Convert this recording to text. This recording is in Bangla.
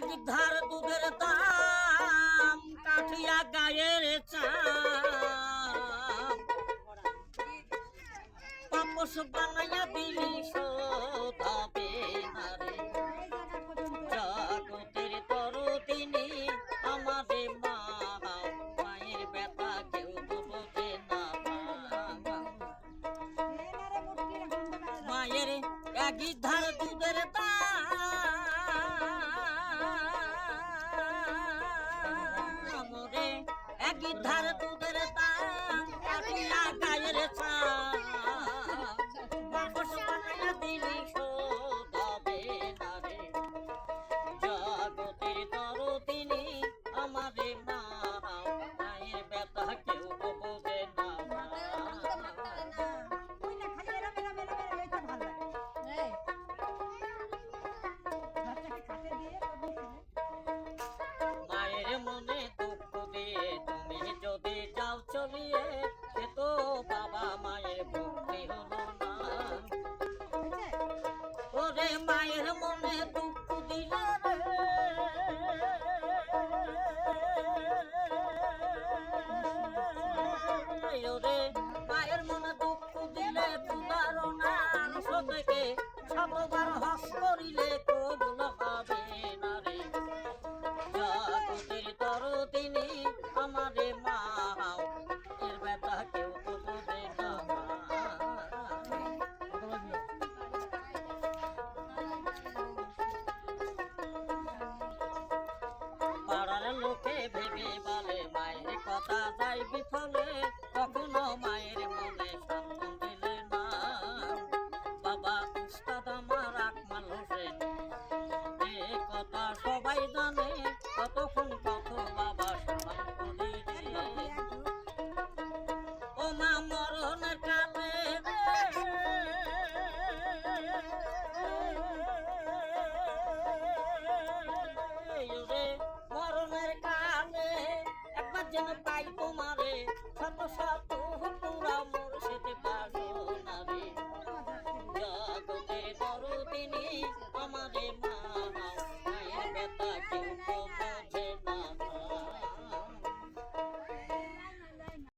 এক ধার দুধের দাম, কাঠিয়া গায়ের চামস বানাইয়া দিলি সোতাবে নারে জগতের তর তিনি আমারে মা মায়ের ব্যথা কেউ তো না। মায়ের এক ধার দুধের দাম একই ধার করিলে কবুল হবে না রে। জগতের তরদিনী আমারে মা এর ব্যথা কেউ তো না পাড়ার লোকে ভেবে বলে, মায়ের কথা যাই Bayırdan